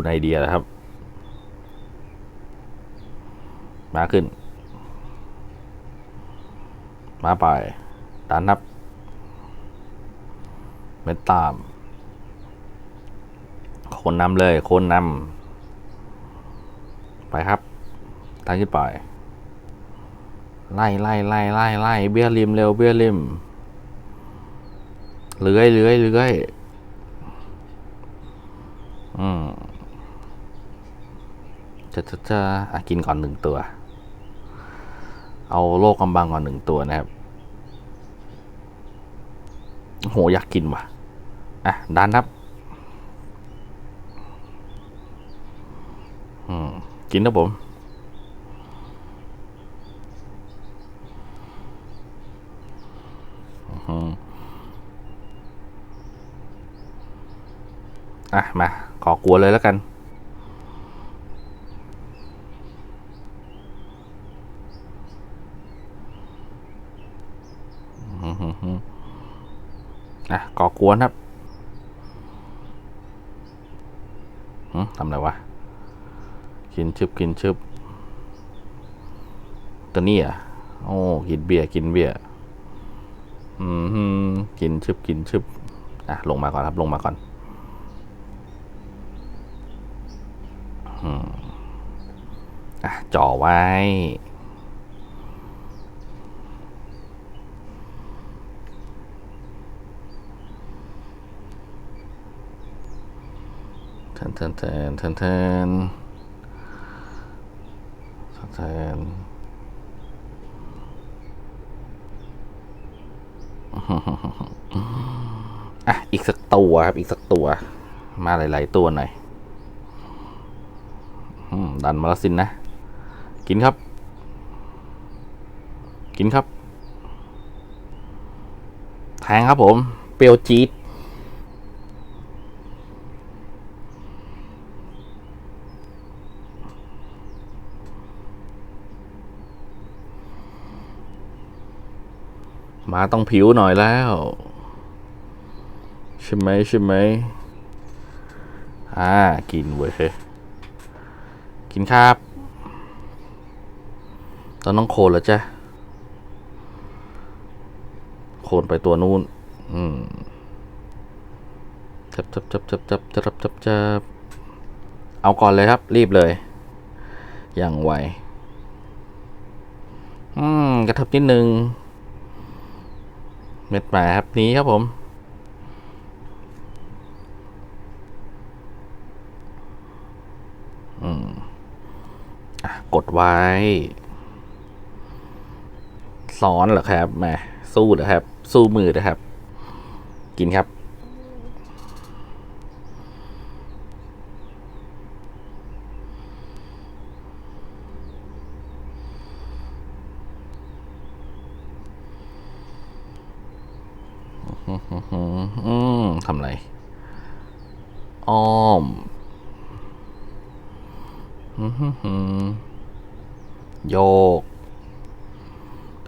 คุณไอเดียนะครับ มาขึ้น มาไปดันนับ เม็ดตาม คนนำเลย คนนำไปครับทางขึ้นไปไล่ไล่ไล่ไล่ไล่เบี้ยริมเร็วเบี้ยริมเลื้อยเลื้อยเลื้อยอืม จะจะจะกินก่อนหนึ่งตัว เอาโลกกำบังก่อนหนึ่งตัวนะครับโหอยากกินว่ะ อะด้านนับ อืม กินนะผมอืมอะ มา ขอกลัวเลยแล้วกัน อืมฮึ่มฮึ่ม อะก่อกวนครับทำอะไรวะ กินชึบกินชึบตัวนี้อะ โอ้ กินเบียร์กินเบียร์อืมฮึ่มกินชึบกินชึบอะ ลงมาก่อนครับ ลงมาก่อนอืมอะจ่อไว้ เทนเทนเทนเทนเทนเทนอะ อีกสักตัวครับ อีกสักตัว มาหลาย ๆ ตัวหน่อยดันมาแล้วสินนะ กินครับ กินครับ แทงครับผม เปรียวจี๊ด มาต้องผิวหน่อยแล้ว ใช่ไหมใช่ไหมอ่า กินเว้ยกินครับตอนน้องโคนเหรอจ๊ะโคนไปตัวนู้น อืมจับจับจับจับจับจับจับจับจับเอาก่อนเลยครับ รีบเลย อย่างไว อืม กระทบนิดนึง เม็ดหมาครับนี้ครับผมอืมกดไว้ ซ้อนเหรอครับแหมสู้เหรอครับ สู้มือนะครับ กินครับ อืมทำไร อ้อมฮึ่มโยก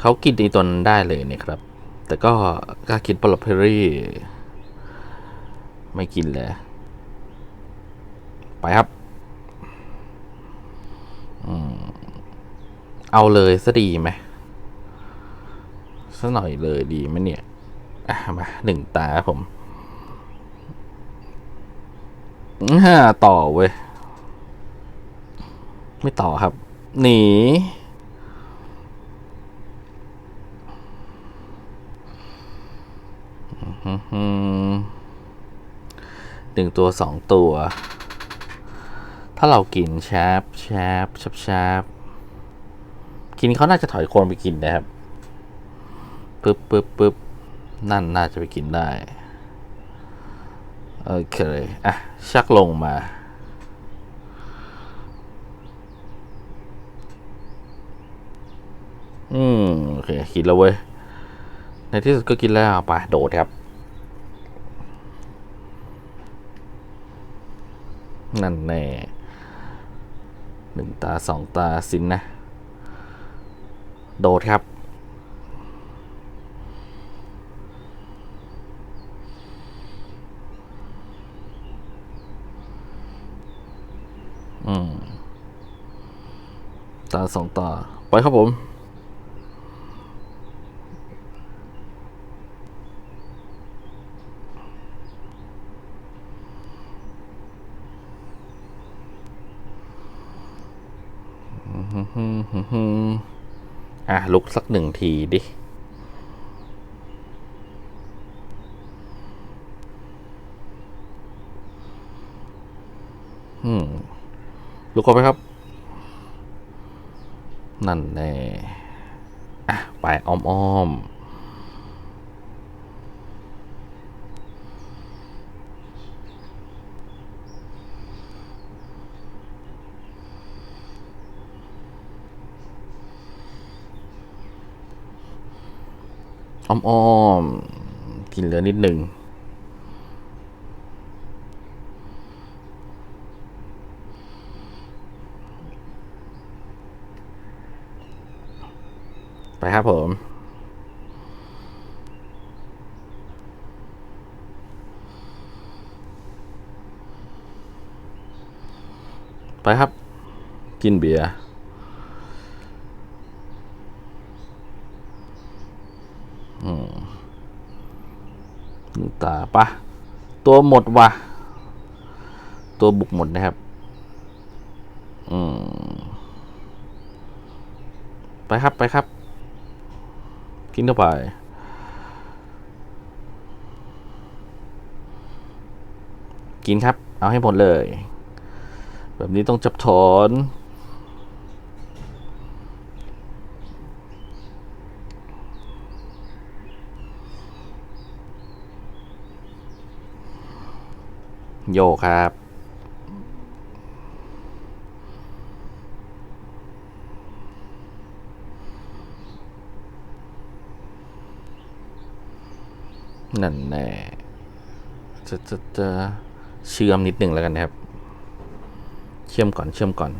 เขากินในตนได้เลยเนี่ยครับ แต่ก็กล้ากินปลอเพอรี่ ไม่กินเลย ไปครับอเอาเลยซะดีไหมซะหน่อยเลยดีไหมเนี่ย อะ มาหนึ่งตาผม ห้าต่อเว้ย ไม่ต่อครับ หนี หนึ่งตัวสองตัว ถ้าเรากินแชบแชบแชบแชบกินเขาน่าจะถอยโคนไปกินนะครับปึ๊บปึ๊บปึ๊บนั่นน่าจะไปกินได้ โอเค อะ ชักลงมา อืม โอเค กินแล้วเว้ย ในที่สุดก็กินแล้วไปโดดครับ นั่นแน่หนึ่งตาสองตาสินนะ โดดครับ ตาสองตา ไปครับผม อะ ลุกสักหนึ่งทีดิอืม ลุกเข้าไปครับ นั่นแน่อะไปอ้อมอ้อมอ้อมอ้อมกินเหลือนิดหนึ่ง ครับผมไปครับ กินเบียร์อืมหนึ่งตาปะตัวหมดว่ะตัวบุกหมดนะครับ อืม ไปครับ ไปครับ กินเข้าไป กินครับ เอาให้หมดเลย แบบนี้ต้องจับถอนโยครับ นั่นแน่จะจะจะเชื่อมนิดหนึ่งแล้วกันนะครับ เชื่อมก่อนเชื่อมก่อน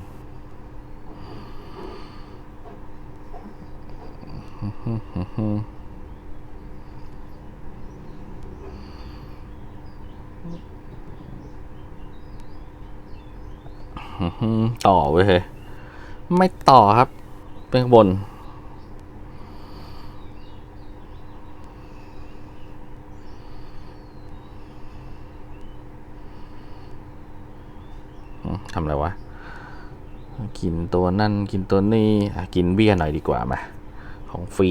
ต่อไว้ยเฮ้ยไม่ต่อครับ เป็นบน ทำอะไรวะ กินตัวนั่นกินตัวนี้อ่กินเบี้ยหน่อยดีกว่ามา ของฟรี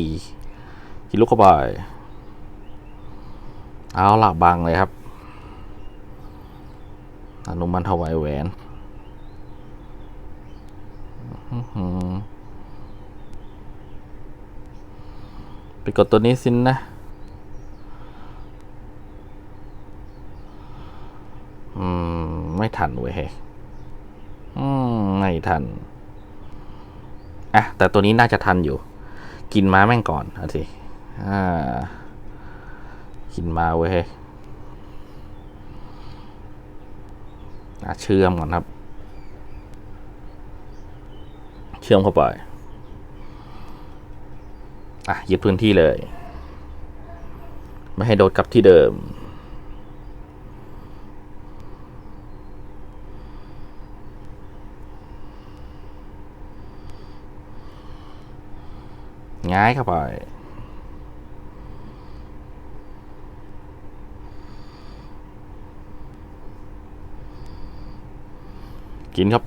กินลูกเข้าไปเอาละบังเลยครับ อนุมันถวายแหวนไปกดตัวนี้สินนะอืม ไม่ทันเว้ย ทัน อะ แต่ตัวนี้น่าจะทันอยู่ กินม้าแม่งก่อนเอาสิอ่า กินมาเว้ยเชื่อมก่อนครับ เชื่อมเข้าไป อะยึดพื้นที่เลย ไม่ให้โดดกลับที่เดิม ง่ายเข้าไป กินครับ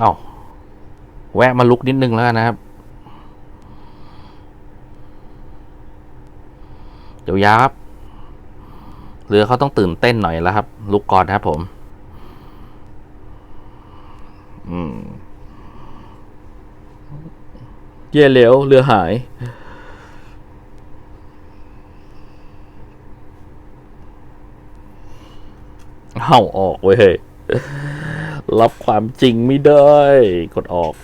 เอาแวะมาลุกนิดนึงแล้วนะครับเดี๋ยวยาครับเรือเขาต้องตื่นเต้นหน่อยแล้วครับ ลุกก่อนนะครับผม อืม เย่เหลวเรือหาย เห่าออกเว้ยเฮ้ยรับความจริงไม่ได้ กดออก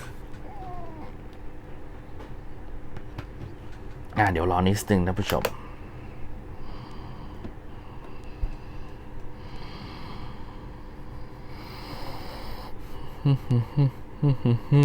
อ่าเดี๋ยวรอนิดนึงนะผู้ชมอื